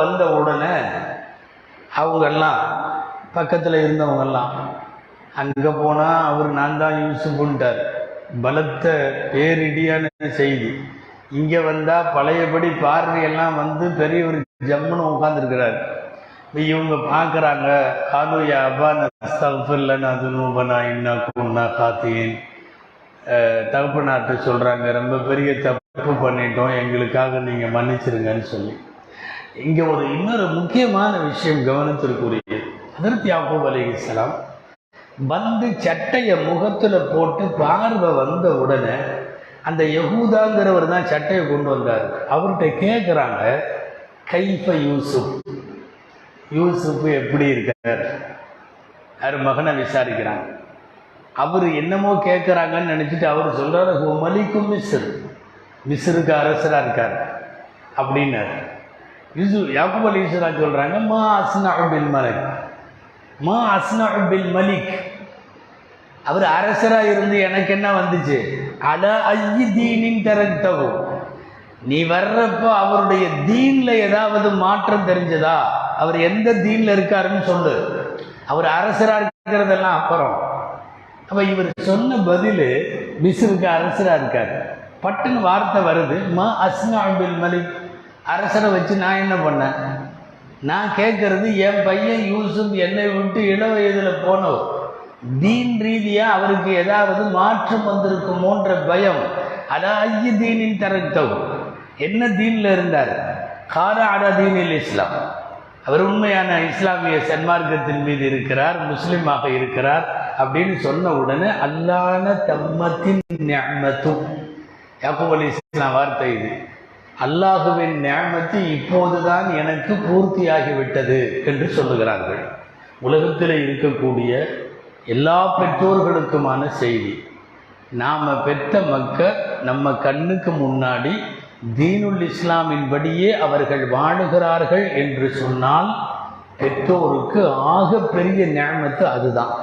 வந்த உடனே அவங்கெல்லாம் பக்கத்தில் இருந்தவங்கெல்லாம் அங்கே போனால் அவர் நான் தான் யூசுஃபுன்ட்டார். பலத்த பேரிடியான செய்தி. இங்கே வந்தால் பழையபடி பார்வையெல்லாம் வந்து பெரியவர் ஜம்முன்னு உட்காந்துருக்கிறார் இவங்க பார்க்குறாங்க காலுயா அப்பா நஸ்தஃபில்லன் அது நூபனா இன்னா குன்னா காத்தீன். நாட்டு சொல்கிறாங்க ரொம்ப பெரிய தப்பு பண்ணிட்டோம் எங்களுக்காக நீங்கள் மன்னிச்சிருங்கன்னு சொல்லி. இங்கே ஒரு இன்னொரு முக்கியமான விஷயம் கவனத்திற்குரியது. அதற்கு யாக்கூப் அலைஹிஸ்ஸலாம் வந்து சட்டையை முகத்தில் போட்டு பார்வை வந்த உடனே அந்த யகூதாங்கிறவர் தான் சட்டையை கொண்டு வந்தார். அவர்கிட்ட கேட்குறாங்க கைஃப யூசுப்? யூசுப் எப்படி இருக்கார்? யார் மகனை விசாரிக்கிறாங்க. அவர் என்னமோ கேட்குறாங்கன்னு நினச்சிட்டு அவர் சொல்கிறாரு ஹோமலிக்கும் மலிக்கும் மிஸ்ருக்கு அரசராக இருக்கார். அப்படின்னாரு. யூசு யாக்குப் அலி ஈஸ்வரா சொல்கிறாங்க மா அஸ்னா பில் மலிக். மா அஸ்னா பில் மலிக். அவர் அரசராக இருந்து எனக்கு என்ன வந்துச்சு? அட ஐயி தீனின் தரத்தகு நீ வர்றப்போ அவருடைய தீனில் ஏதாவது மாற்றம் தெரிஞ்சதா? அவர் எந்த தீனில் இருக்காருன்னு சொல்லு. அவர் அரசராக இருக்கிறதெல்லாம் அப்புறம். அப்போ இவர் சொன்ன பதில் மிஸ்ருக்கு அரசராக இருக்கார். பட்டுன்னு வார்த்தை வருது. மா அஸ்னா பில் மலிக். அரசரை வச்சு நான் என்ன பண்ணேன்? நான் கேட்கறது என் பையன் யூசுப் என்னை விட்டு இள வயதில் போனவர். தீன் ரீதியாக அவருக்கு ஏதாவது மாற்றம் வந்திருக்குமோன்ற பயம். அடா ஐய தீனின் தரத்தவ் என்ன தீனில் இருந்தார்? கார அடா தீனில் இஸ்லாம். அவர் உண்மையான இஸ்லாமிய சன்மார்க்கத்தின் மீது இருக்கிறார் முஸ்லீமாக இருக்கிறார் அப்படின்னு சொன்ன உடனே அல்லான தம்மத்தின் ஞாமத்தும் யாக்கூப் அலி இஸ்லாம் வார்த்தை இது. அல்லாஹுவின் ஞாமத்து இப்போதுதான் எனக்கு பூர்த்தியாகிவிட்டது என்று சொல்லுகிறார்கள். உலகத்தில் இருக்கக்கூடிய எல்லா பெற்றோர்களுக்குமான செய்தி நாம் பெற்ற மக்கள் நம்ம கண்ணுக்கு முன்னாடி தீனுல் இஸ்லாமின்படியே அவர்கள் வாழுகிறார்கள் என்று சொன்னால் பெற்றோருக்கு ஆக பெரிய ஞாபகத்து அதுதான்.